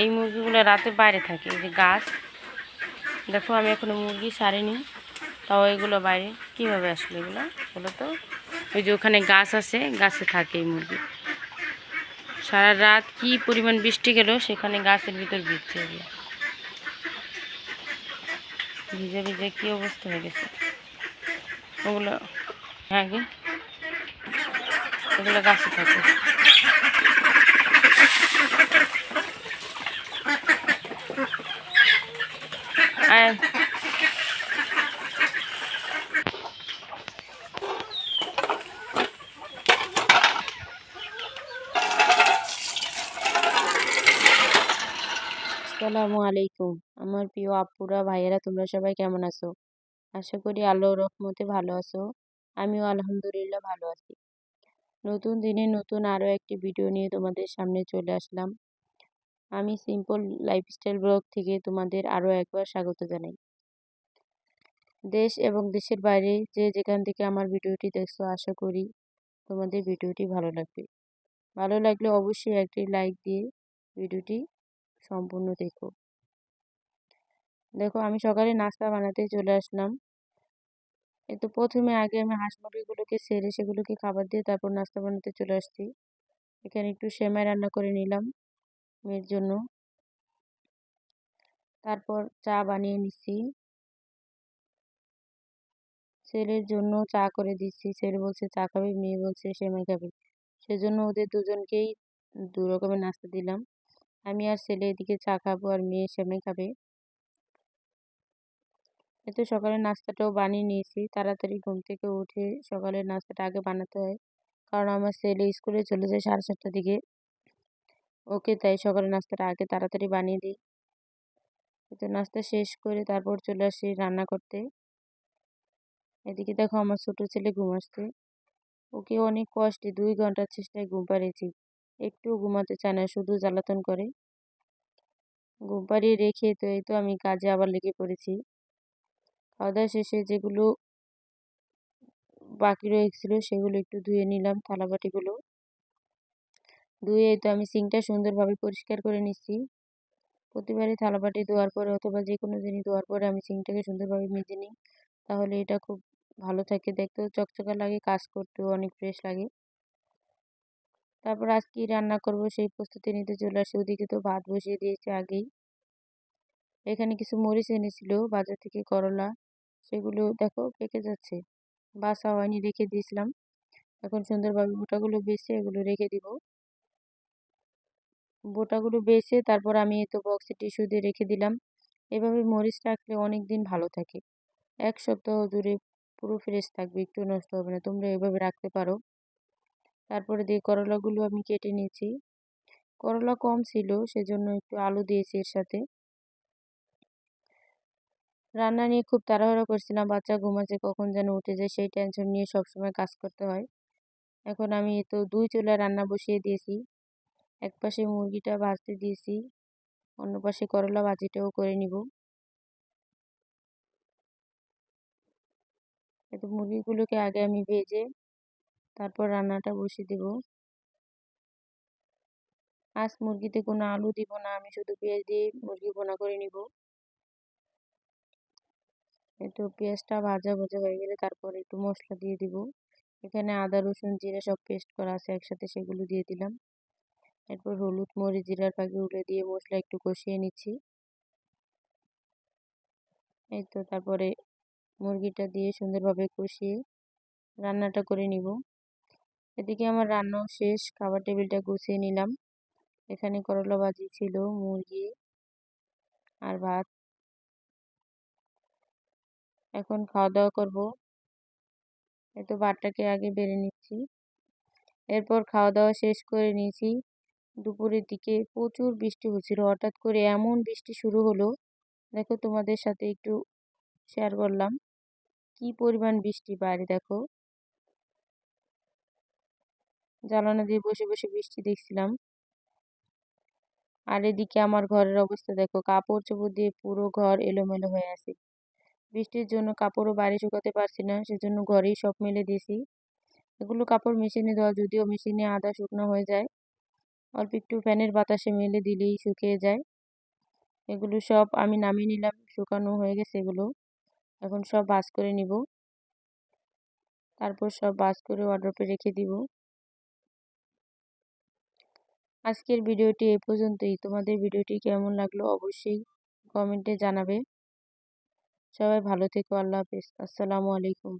এই মুরগিগুলো রাতে বাইরে থাকে, এই যে গাছ। দেখো, আমি এখনও মুরগি সারিনি, তাও এগুলো বাইরে। কীভাবে আসলো এগুলো? বলো তো। ওই যে ওখানে গাছ আছে, গাছে থাকে এই মুরগি। সারা রাত কি পরিমাণ বৃষ্টি গেল, সেখানে গাছের ভিতর ভিজছে এগুলো। ভিজে ভিজে কী অবস্থা হয়ে গেছে? ওগুলো হ্যাঁ গে। এগুলো গাছে থাকে। আয় আসসালামু আলাইকুম। আমার প্রিয় আপুরা, ভাইয়েরা, তোমরা সবাই কেমন আছো? আশা করি আল্লাহর রহমতে ভালো আছো। আমিও আলহামদুলিল্লাহ ভালো আছি। নতুন দিনে নতুন আরও একটি ভিডিও নিয়ে তোমাদের সামনে চলে আসলাম। আমি সিম্পল লাইফস্টাইল ব্লগ থেকে তোমাদের আরও একবার স্বাগত জানাই। দেশ এবং দেশের বাইরে যে যেখান থেকে আমার ভিডিওটি দেখছ, আশা করি তোমাদের ভিডিওটি ভালো লাগবে। ভালো লাগলে অবশ্যই একটি লাইক দিয়ে ভিডিওটি সম্পূর্ণ দেখো। দেখো, আমি সকালে নাস্তা বানাতে চলে আসলাম। তো প্রথমে আগে আমি হাঁস মুরগিগুলোকে সেরে সেগুলোকে খাবার দিয়ে তারপর নাস্তা বানাতে চলে আসছি। এখানে একটু সেমাই রান্না করে নিলাম। মেয়ের জন্য। তারপর চা বানিয়ে নিচ্ছি ছেলের জন্য চা করে দিচ্ছি। ছেলে বলছে, চা খাবে? মেয়ে বলছে সেমাই খাবে। সেজন্য ওদের দুজনকেই দু রকমের নাস্তা দিলাম। আমি আর ছেলে এদিকে চা খাব আর মেয়ে সেমাই খাবে। এতো সকালে নাস্তাটাও বানিয়ে নিয়েছি। তাড়াতাড়ি ঘুম থেকে উঠে সকালের নাস্তাটা আগে বানাতে হয়। কারণ আমার ছেলে স্কুলে চলে যায় সাড়ে সাতটার দিকে। ওকে তাই সকালের নাস্তাটা আগে তাড়াতাড়ি বানিয়ে দিই। তো নাস্তা শেষ করে তারপর চলে আসি রান্না করতে। এদিকে দেখো আমার ছোট ছেলে ঘুম আসছে। ওকে অনেক কষ্টে দুই ঘণ্টার চেষ্টায় ঘুম পাড়িয়েছি। একটু ঘুমাতে চায় না, শুধু জ্বালাতন করে। ঘুম পাড়িয়ে রেখে তো এই তো আমি কাজে আবার লেগে পড়েছি। খাওয়া দাওয়া শেষে যেগুলো বাকি রয়েছিল সেগুলো একটু ধুয়ে নিলাম, থালাবাটিগুলো। ধুয়ে তো আমি সিঙ্কটা সুন্দরভাবে পরিষ্কার করে নিচ্ছি। প্রতিবারই থালাবাটি ধোয়ার পরে অথবা যে কোনো জিনিস ধোয়ার পরে আমি সিঙ্কটাকে সুন্দরভাবে মেজে নিই। তাহলে এটা খুব ভালো থাকে দেখতেও চকচকা লাগে, কাজ করতেও অনেক ফ্রেশ লাগে। তারপর আজ কি রান্না করব সেই প্রস্তুতি নিতে চলে আসি। ওদিকে তো ভাত বসিয়ে দিয়েছে আগেই। এখানে কিছু মরিচ এনেছিল, বাজার থেকে করলা, সেগুলো দেখো পেকে যাচ্ছে। বাসা হয়নি রেখে দিয়েছিলাম। এখন সুন্দরভাবে বোটাগুলো বেছে এগুলো রেখে দিব। বোটাগুলো বেছে তারপর আমি তো বক্সে টিস্যু দিয়ে রেখে দিলাম। এভাবে মরিচ রাখলে অনেক দিন ভালো থাকে। এক সপ্তাহ জুড়ে পুরো ফ্রেশ থাকবে, একটু নষ্ট হবে না, তোমরা এভাবে রাখতে পারো। তারপরে দিয়ে করলাগুলো আমি কেটে নিয়েছি। করলা কম ছিল, সেজন্য একটু আলু দিয়েছি এর সাথে। রান্না নিয়ে খুব তাড়াহুড়ো করছিলাম বাচ্চা ঘুমাচ্ছে কখন যেন উঠে যায়, সেই টেনশন নিয়ে সবসময় কাজ করতে হয়। এখন আমি তো দুই চুলা রান্না বসিয়ে দিয়েছি। এক পাশে মুরগিটা ভাজতে দিয়েছি, অন্য পাশে করলা ভাজিটাও করে নিব। এতো মুরগিগুলোকে আগে আমি ভেজে তারপর রান্নাটা বসিয়ে দেব। আজ মুরগিতে কোনো আলু দিব না, আমি শুধু পেঁয়াজ দিয়ে মুরগি বোনা করে নিব। একটু পেঁয়াজটা ভাজা ভাজা হয়ে গেলে তারপর একটু মশলা দিয়ে দিব। এখানে আদা, রসুন, জিরা সব পেস্ট করা আছে, একসাথে সেগুলো দিয়ে দিলাম। এরপর হলুদ মরিচ জিরার পাখি উলে দিয়ে মশলা একটু কষিয়ে নিচ্ছি। এই তো তারপরে মুরগিটা দিয়ে সুন্দরভাবে কষিয়ে রান্নাটা করে নিব। এদিকে আমার রান্নাও শেষ, খাবার টেবিলটা গুছিয়ে নিলাম। এখানে করলা ভাজি ছিল, মুরগি আর ভাত। এখন খাওয়া দাওয়া করব। এই তো ভাতটাকে আগে বেড়ে নিচ্ছি। এরপর খাওয়া দাওয়া শেষ করে নিয়েছি। দুপুরের দিকে প্রচুর বৃষ্টি হচ্ছিল। হঠাৎ করে এমন বৃষ্টি শুরু হলো। দেখো তোমাদের সাথে একটু শেয়ার করলাম। কি পরিমাণ বৃষ্টি বাইরে দেখো। জ্বালানো দিয়ে বসে বসে বৃষ্টি দেখছিলাম। আর এদিকে আমার ঘরের অবস্থা দেখো। কাপড় চোপড় দিয়ে পুরো ঘর এলোমেলো হয়ে আছে। বৃষ্টির জন্য কাপড়ও বাইরে শুকাতে পারছি না, সেজন্য ঘরেই সব মেলে দিয়েছি। এগুলো কাপড় মেশিনে দেওয়া যদিও মেশিনে আদা শুকনো হয়ে যায়। অল্প একটু ফ্যানের বাতাসে মেলে দিলেই শুকিয়ে যায়। এগুলো সব আমি নামিয়ে নিলাম, শুকানো হয়ে গেছে এগুলো। এখন সব বাস করে নিব। তারপর সব বাস করে ওয়ার্ড্রপে রেখে দিব। আজকের ভিডিওটি এ পর্যন্তই। তোমাদের ভিডিওটি কেমন লাগল অবশ্যই কমেন্টে জানাবে। সবাই ভালো থেকো, আল্লাহ হাফেজ। আসসালামু আলাইকুম।